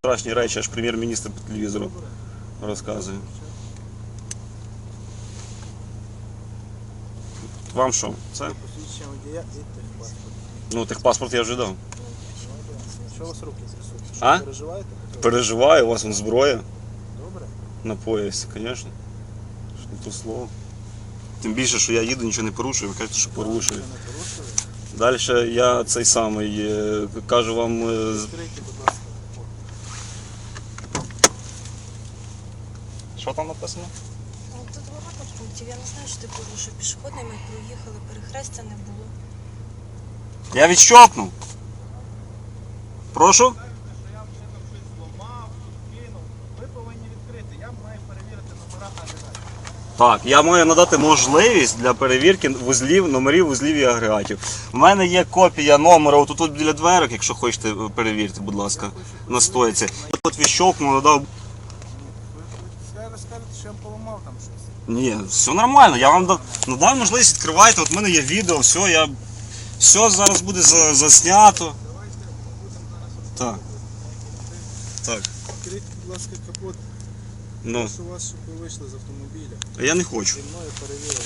страшні речі, аж прем'єр-міністр по телевізору розказує. Вам що? Це? Посвідчення водія і техпаспорт. Ну, техпаспорт я вже дав. Що у вас руки трясуться? А? Що, переживаєте? Переживаю, у вас вон зброя Добре. на поясі, звісно. Що не то слово. Тим більше, що я їду, нічого не порушую, ви кажете, що порушую. Ви не порушили? Далі я цей самий е, кажу вам. е, з- Відкрийте, будь ласка. Що там написано? Ну, Тут багато пунктів. Я не знаю, що ти порушив. Пішохідний ми проїхали, перехрестя не було. Я відщопнув. Прошу? Зламав, кинув. Ви повинні відкрити. Я маю перевірити номера агрегатів. Так, я маю надати можливість для перевірки вузлів, номерів вузлів і агрегатів. У мене є копія номера отут тут біля дверок, якщо хочете перевірте, будь ласка, на стойці. От відщолкнув, надав. Ви ви скажете, що я поламав там щось. Ні, все нормально, я вам дав, надав можливість відкривайте, от в мене є відео, все, я. Все зараз буде за- заснято. Так. Так. Відкрийте, будь ласка, капот. Ну, Прошу вас, щоб ви вийшли з автомобіля. я не хочу. Зі мною перевірили.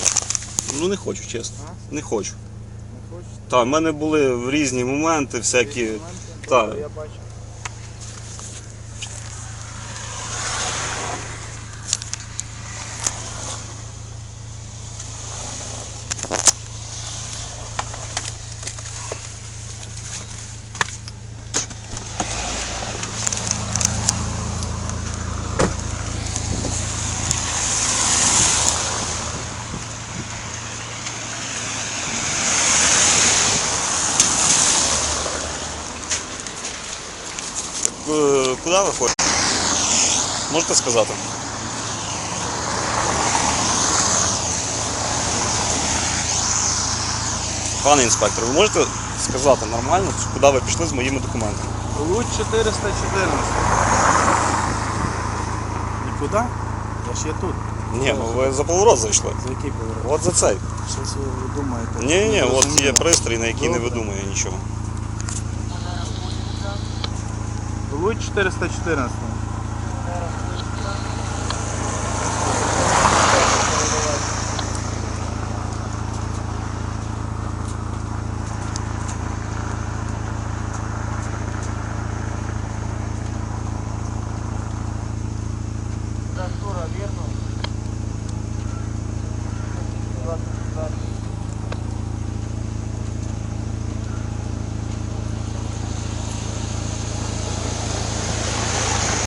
Ну не хочу, чесно. А? Не хочу. Не хочете? Так, в мене були в різні моменти всякі. Моменти? так. Я бачу. Куди ви ходите? Можете сказати? Пане інспектор, ви можете сказати нормально, куди ви пішли з моїми документами? Луч 414. Нікуди? Я є тут. Ні, ну ви за поворот зайшли. За який поворот? От за цей. Щось ви думаєте? Ні, ні, Не от є пристрій, на який не видумує нічого. Луч 414.